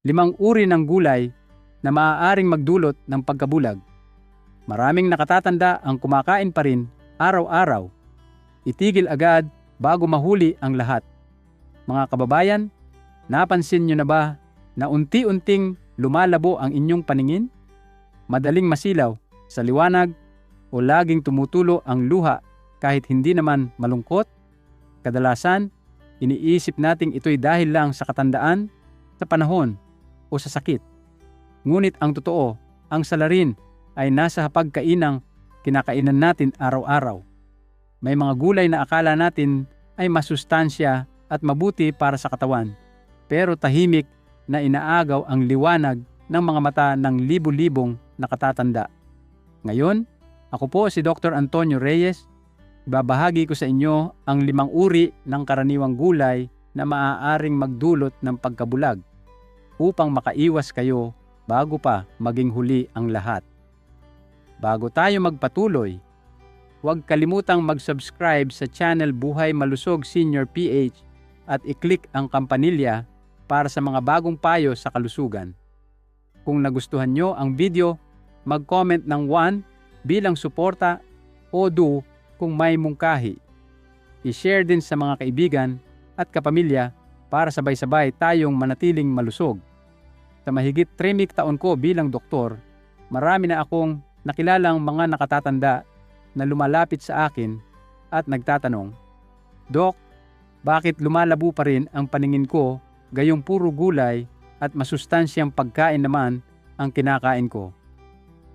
limang uri ng gulay na maaaring magdulot ng pagkabulag. Maraming nakatatanda ang kumakain pa rin araw-araw. Itigil agad bago mahuli ang lahat. Mga kababayan, napansin nyo na ba na unti-unting lumalabo ang inyong paningin? Madaling masilaw sa liwanag o laging tumutulo ang luha kahit hindi naman malungkot? Kadalasan, iniisip nating ito'y dahil lang sa katandaan, sa panahon, o sa sakit. Ngunit ang totoo, ang salarin ay nasa hapagkainang kinakainan natin araw-araw. May mga gulay na akala natin ay masustansya at mabuti para sa katawan, pero tahimik na inaagaw ang liwanag ng mga mata ng libu-libong nakatatanda. Ngayon, ako po si Dr. Antonio Reyes. Ibabahagi ko sa inyo ang limang uri ng karaniwang gulay na maaaring magdulot ng pagkabulag upang makaiwas kayo bago pa maging huli ang lahat. Bago tayo magpatuloy, huwag kalimutang mag-subscribe sa channel Buhay Malusog Senior PH at i-click ang kampanilya para sa mga bagong payo sa kalusugan. Kung nagustuhan nyo ang video, mag-comment ng 1 bilang suporta o 2 kung may mungkahi. I-share din sa mga kaibigan at kapamilya para sabay-sabay tayong manatiling malusog. Sa mahigit 3 taon ko bilang doktor, marami na akong nakilalang mga nakatatanda na lumalapit sa akin at nagtatanong, Dok, bakit lumalabo pa rin ang paningin ko gayong puro gulay at masustansyang pagkain naman ang kinakain ko?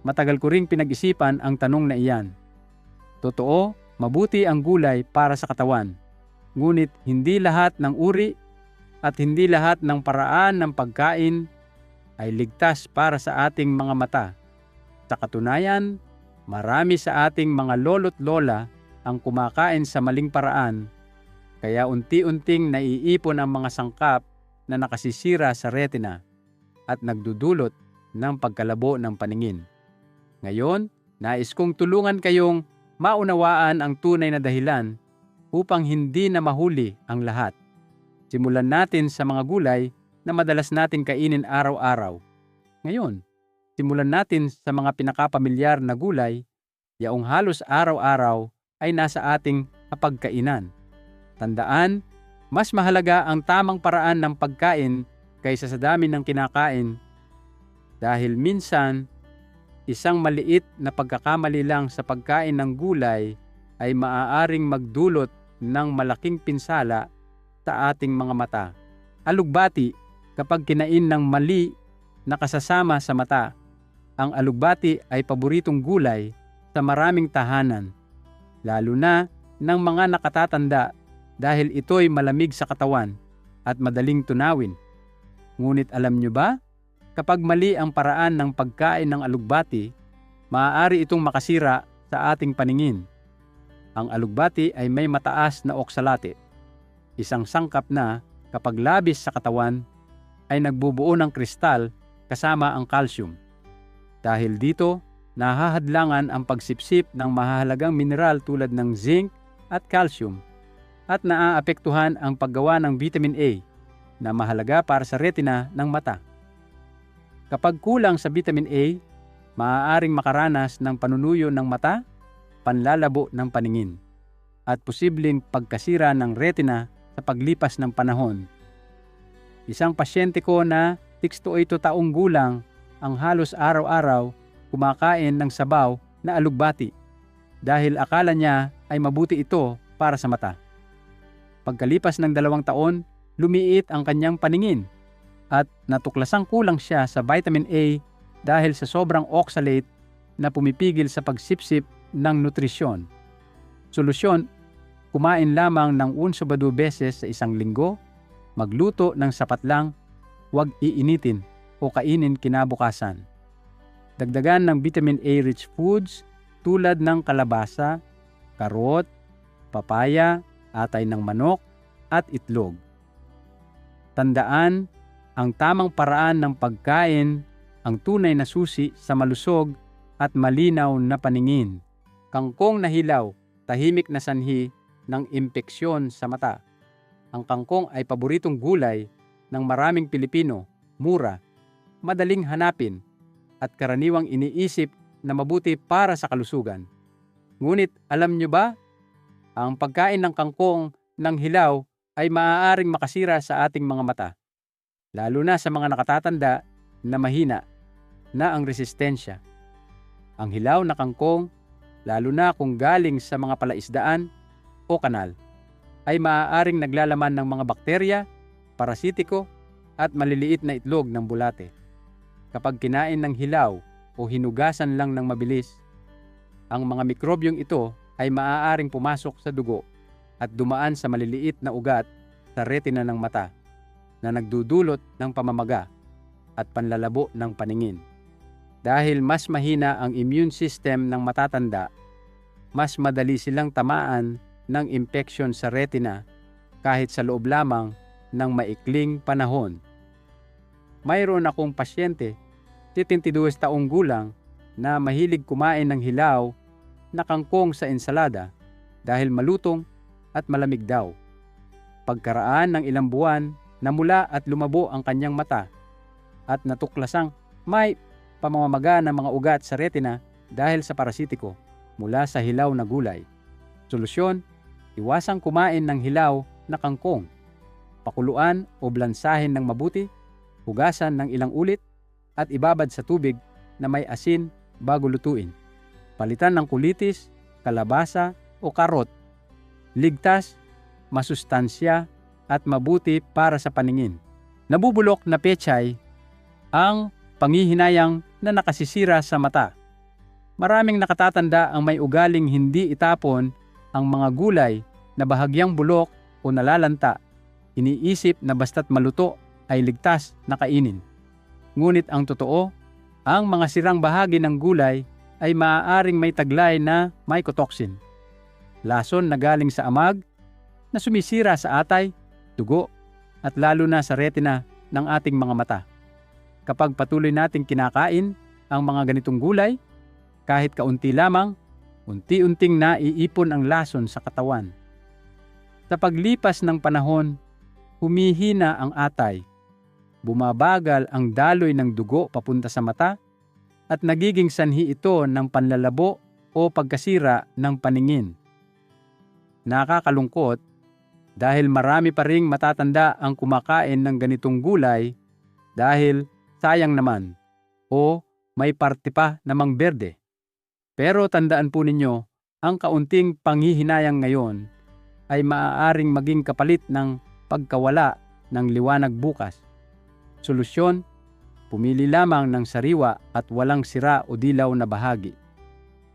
Matagal ko ring pinag-isipan ang tanong na iyan. Totoo, mabuti ang gulay para sa katawan. Ngunit hindi lahat ng uri at hindi lahat ng paraan ng pagkain ay ligtas para sa ating mga mata. Sa katunayan, marami sa ating mga lolo't lola ang kumakain sa maling paraan, kaya unti-unting naiipon ang mga sangkap na nakasisira sa retina at nagdudulot ng pagkalabo ng paningin. Ngayon, nais kong tulungan kayong maunawaan ang tunay na dahilan upang hindi na mahuli ang lahat. Simulan natin sa mga gulay na madalas natin kainin araw-araw. Ngayon, simulan natin sa mga pinakapamilyar na gulay, yaong halos araw-araw ay nasa ating apagkainan. Tandaan, mas mahalaga ang tamang paraan ng pagkain kaysa sa dami ng kinakain dahil minsan isang maliit na pagkakamali lang sa pagkain ng gulay ay maaaring magdulot ng malaking pinsala sa ating mga mata. Alugbati, kapag kinain ng mali na kasasama sa mata, ang alugbati ay paboritong gulay sa maraming tahanan, lalo na ng mga nakatatanda dahil ito'y malamig sa katawan at madaling tunawin. Ngunit alam nyo ba Kapag mali ang paraan ng pagkain ng alugbati, maaari itong makasira sa ating paningin. Ang alugbati ay may mataas na oksalate, isang sangkap na kapag labis sa katawan ay nagbubuo ng kristal kasama ang calcium. Dahil dito, nahahadlangan ang pagsipsip ng mahalagang mineral tulad ng zinc at calcium at naaapektuhan ang paggawa ng vitamin A na mahalaga para sa retina ng mata. Kapag kulang sa vitamin A, maaaring makaranas ng panunuyo ng mata, panlalabo ng paningin, at posibleng pagkasira ng retina sa paglipas ng panahon. Isang pasyente ko na 6 to 8 taong gulang ang halos araw-araw kumakain ng sabaw na alugbati dahil akala niya ay mabuti ito para sa mata. Pagkalipas ng dalawang taon, lumiit ang kanyang paningin at natuklasang kulang siya sa vitamin A dahil sa sobrang oxalate na pumipigil sa pagsipsip ng nutrisyon. Solusyon, kumain lamang ng unsubado beses sa isang linggo, magluto ng sapat lang, huwag iinitin o kainin kinabukasan. Dagdagan ng vitamin A-rich foods tulad ng kalabasa, karot, papaya, atay ng manok, at itlog. Tandaan ang tamang paraan ng pagkain ang tunay na susi sa malusog at malinaw na paningin. Kangkong na hilaw, tahimik na sanhi ng impeksyon sa mata. Ang kangkong ay paboritong gulay ng maraming Pilipino mura, madaling hanapin, at karaniwang iniisip na mabuti para sa kalusugan. Ngunit alam nyo ba, ang pagkain ng kangkong ng hilaw ay maaaring makasira sa ating mga mata, lalo na sa mga nakatatanda na mahina na ang resistensya. Ang hilaw na kangkong, lalo na kung galing sa mga palaisdaan o kanal, ay maaaring naglalaman ng mga bakterya, parasitiko, at maliliit na itlog ng bulate. Kapag kinain ng hilaw o hinugasan lang ng mabilis, ang mga mikrobyong ito ay maaaring pumasok sa dugo at dumaan sa maliliit na ugat sa retina ng mata na nagdudulot ng pamamaga at panlalabo ng paningin. Dahil mas mahina ang immune system ng matatanda, mas madali silang tamaan ng infection sa retina kahit sa loob lamang ng maikling panahon. Mayroon akong pasyente, 72 taong gulang, na mahilig kumain ng hilaw na kangkong sa ensalada dahil malutong at malamig daw. Pagkaraan ng ilang buwan, namula at lumabo ang kanyang mata at natuklasang may pamamaga ng mga ugat sa retina dahil sa parasitiko mula sa hilaw na gulay. Solusyon, iwasang kumain ng hilaw na kangkong. Pakuluan o blansahin ng mabuti, hugasan ng ilang ulit at ibabad sa tubig na may asin bago lutuin. Palitan ng kulitis, kalabasa o karot. Ligtas, masustansya at mabuti para sa paningin. Nabubulok na pechay ang pangihinayang na nakasisira sa mata. Maraming nakatatanda ang may ugaling hindi itapon ang mga gulay na bahagyang bulok o nalalanta. Iniisip na basta't maluto ay ligtas na kainin. Ngunit ang totoo, ang mga sirang bahagi ng gulay ay maaaring may taglay na mycotoxin. Lason na galing sa amag na sumisira sa atay, dugo, at lalo na sa retina ng ating mga mata. Kapag patuloy nating kinakain ang mga ganitong gulay, kahit kaunti lamang, unti-unting naiipon ang lason sa katawan. Sa paglipas ng panahon, humihina ang atay, bumabagal ang daloy ng dugo papunta sa mata, at nagiging sanhi ito ng panlalabo o pagkasira ng paningin. Nakakalungkot dahil marami pa ring matatanda ang kumakain ng ganitong gulay dahil sayang naman o may parte pa namang berde. Pero tandaan po ninyo, ang kaunting panghihinayang ngayon ay maaaring maging kapalit ng pagkawala ng liwanag bukas. Solusyon, pumili lamang ng sariwa at walang sira o dilaw na bahagi.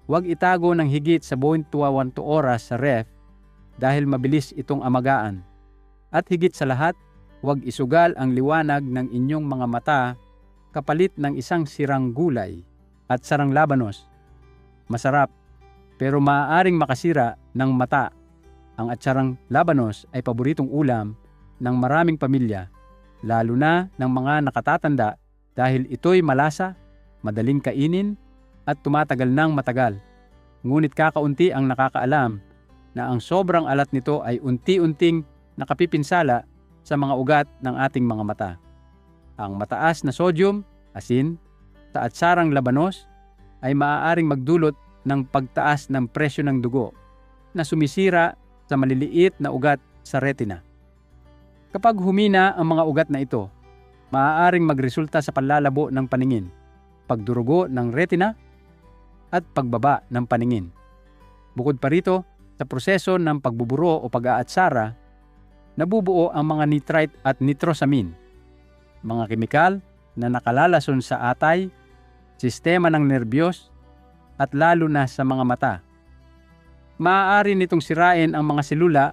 Huwag itago ng higit sa 22 oras sa ref dahil mabilis itong amagaan. At higit sa lahat, huwag isugal ang liwanag ng inyong mga mata kapalit ng isang sirang gulay at sarang labanos. Masarap, pero maaaring makasira ng mata. Ang atsarang labanos ay paboritong ulam ng maraming pamilya, lalo na ng mga nakatatanda dahil ito'y malasa, madaling kainin, at tumatagal ng matagal. Ngunit kakaunti ang nakakaalam na ang sobrang alat nito ay unti-unting nakapipinsala sa mga ugat ng ating mga mata. Ang mataas na sodium, asin, sa atsarang labanos ay maaaring magdulot ng pagtaas ng presyo ng dugo na sumisira sa maliliit na ugat sa retina. Kapag humina ang mga ugat na ito, maaaring magresulta sa panlalabo ng paningin, pagdurugo ng retina, at pagbaba ng paningin. Bukod pa rito, sa proseso ng pagbuburo o pag-aatsara, nabubuo ang mga nitrite at nitrosamine, mga kemikal na nakalalason sa atay, sistema ng nerbiyos, at lalo na sa mga mata. Maaari nitong sirain ang mga selula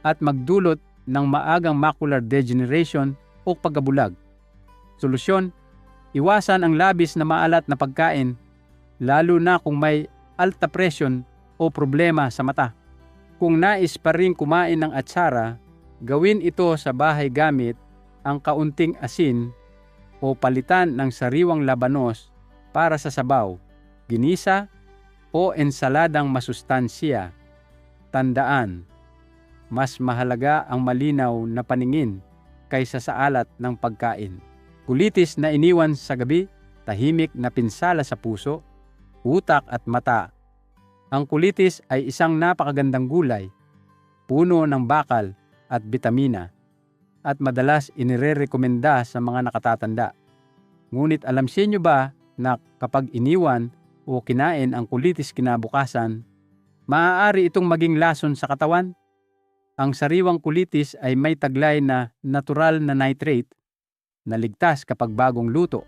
at magdulot ng maagang macular degeneration o pagkabulag. Solusyon, iwasan ang labis na maalat na pagkain lalo na kung may alta presyon o problema sa mata. Kung nais pa rin kumain ng atsara, gawin ito sa bahay gamit ang kaunting asin o palitan ng sariwang labanos para sa sabaw, ginisa o ensaladang masustansya. Tandaan, mas mahalaga ang malinaw na paningin kaysa sa alat ng pagkain. Kulitis na iniwan sa gabi, tahimik na pinsala sa puso, utak at mata. Ang kulitis ay isang napakagandang gulay, puno ng bakal at bitamina, at madalas inirerekomenda sa mga nakatatanda. Ngunit alam siya nyo ba na kapag iniwan o kinain ang kulitis kinabukasan, maaari itong maging lason sa katawan? Ang sariwang kulitis ay may taglay na natural na nitrate na ligtas kapag bagong luto.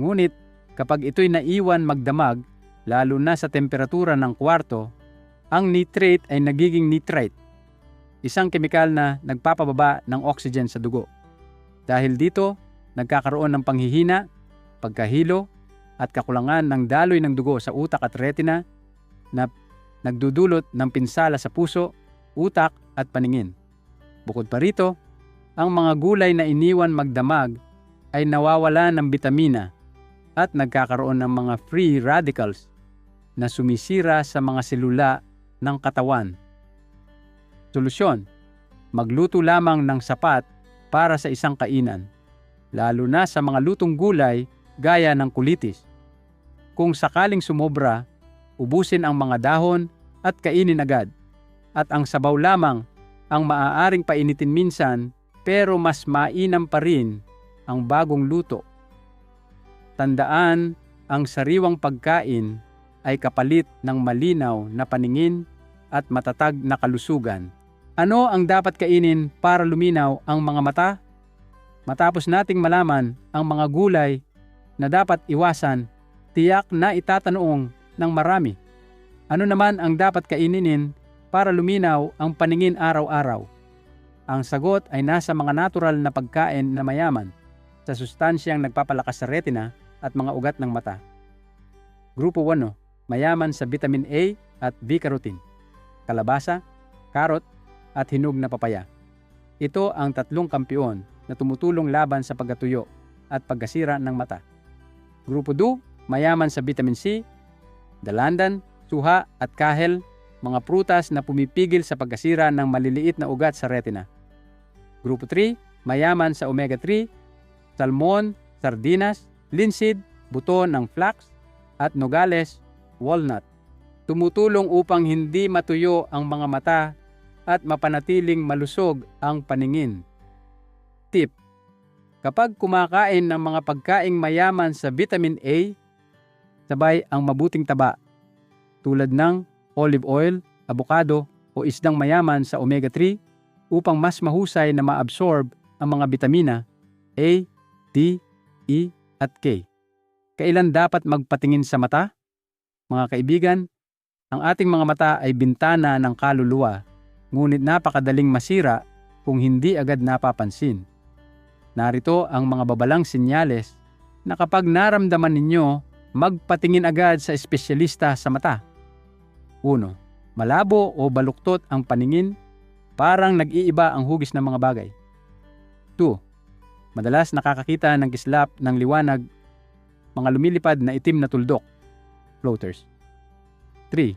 Ngunit kapag ito'y naiwan magdamag, lalo na sa temperatura ng kwarto, ang nitrate ay nagiging nitrite, isang kemikal na nagpapababa ng oxygen sa dugo. Dahil dito, nagkakaroon ng panghihina, pagkahilo, at kakulangan ng daloy ng dugo sa utak at retina na nagdudulot ng pinsala sa puso, utak at paningin. Bukod pa rito, ang mga gulay na iniwan magdamag ay nawawala ng bitamina at nagkakaroon ng mga free radicals na sumisira sa mga selula ng katawan. Solusyon, magluto lamang ng sapat para sa isang kainan, lalo na sa mga lutong gulay gaya ng kulitis. Kung sakaling sumobra, ubusin ang mga dahon at kainin agad. At ang sabaw lamang ang maaaring painitin minsan pero mas mainam pa rin ang bagong luto. Tandaan, ang sariwang pagkain ay kapalit ng malinaw na paningin at matatag na kalusugan. Ano ang dapat kainin para luminaw ang mga mata? Matapos nating malaman ang mga gulay na dapat iwasan, tiyak na itatanong ng marami. Ano naman ang dapat kaininin para luminaw ang paningin araw-araw? Ang sagot ay nasa mga natural na pagkain na mayaman sa sustansyang nagpapalakas sa retina at mga ugat ng mata. Grupo 1, mayaman sa vitamin A at B-carotene, kalabasa, karot, at hinog na papaya. Ito ang tatlong kampiyon na tumutulong laban sa pagkatuyo at pagkasira ng mata. Grupo 2, mayaman sa vitamin C, dalandan, suha at kahel, mga prutas na pumipigil sa pagkasira ng maliliit na ugat sa retina. Grupo 3, mayaman sa omega-3, salmon, sardinas, linseed, buto ng flax, at nogales, walnut. Tumutulong upang hindi matuyo ang mga mata at mapanatiling malusog ang paningin. Tip Kapag kumakain ng mga pagkaing mayaman sa vitamin A, sabay ang mabuting taba tulad ng olive oil, avocado o isdang mayaman sa omega-3 upang mas mahusay na maabsorb ang mga bitamina A, D, E at K. Kailan dapat magpatingin sa mata? Mga kaibigan, ang ating mga mata ay bintana ng kaluluwa, ngunit napakadaling masira kung hindi agad napapansin. Narito ang mga babalang sinyales na kapag naramdaman ninyo, magpatingin agad sa espesyalista sa mata. 1. Malabo o baluktot ang paningin, parang nag-iiba ang hugis ng mga bagay. 2. Madalas nakakakita ng kislap ng liwanag, mga lumilipad na itim na tuldok, floaters. 3.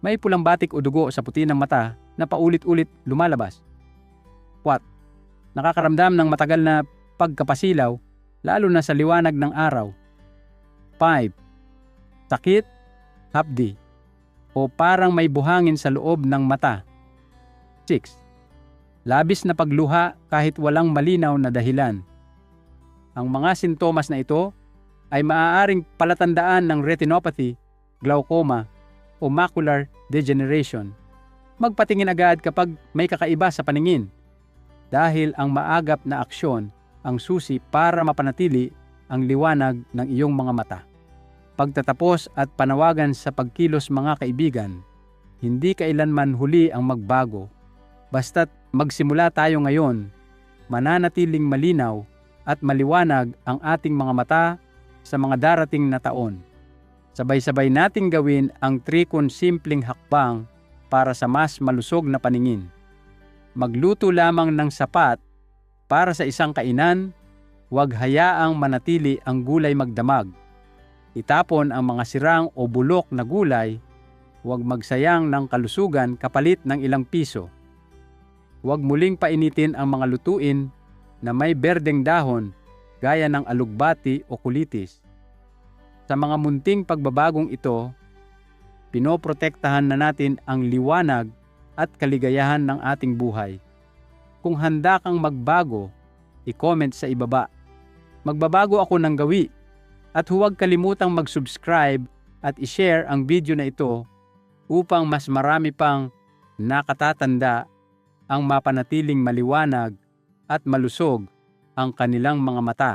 May pulang batik o dugo sa puti ng mata na paulit-ulit lumalabas. 4. Nakakaramdam ng matagal na pagkapasilaw lalo na sa liwanag ng araw. 5. Sakit, hapdi, o parang may buhangin sa loob ng mata. 6. Labis na pagluha kahit walang malinaw na dahilan. Ang mga sintomas na ito ay maaaring palatandaan ng retinopathy, glaucoma, o macular degeneration. Magpatingin agad kapag may kakaiba sa paningin dahil ang maagap na aksyon ang susi para mapanatili ang liwanag ng iyong mga mata. Pagtatapos at panawagan sa pagkilos mga kaibigan, hindi kailanman huli ang magbago. Basta't magsimula tayo ngayon, mananatiling malinaw at maliwanag ang ating mga mata sa mga darating na taon. Sabay-sabay nating gawin ang trikon simpleng hakbang para sa mas malusog na paningin. Magluto lamang ng sapat para sa isang kainan, huwag hayaang manatili ang gulay magdamag. Itapon ang mga sirang o bulok na gulay, huwag magsayang ng kalusugan kapalit ng ilang piso. Huwag muling painitin ang mga lutuin na may berdeng dahon gaya ng alugbati o kulitis. Sa mga munting pagbabagong ito, pinoprotektahan na natin ang liwanag at kaligayahan ng ating buhay. Kung handa kang magbago, i-comment sa ibaba. Magbabago ako ng gawi at huwag kalimutang mag-subscribe at i-share ang video na ito upang mas marami pang nakatatanda ang mapanatiling maliwanag at malusog ang kanilang mga mata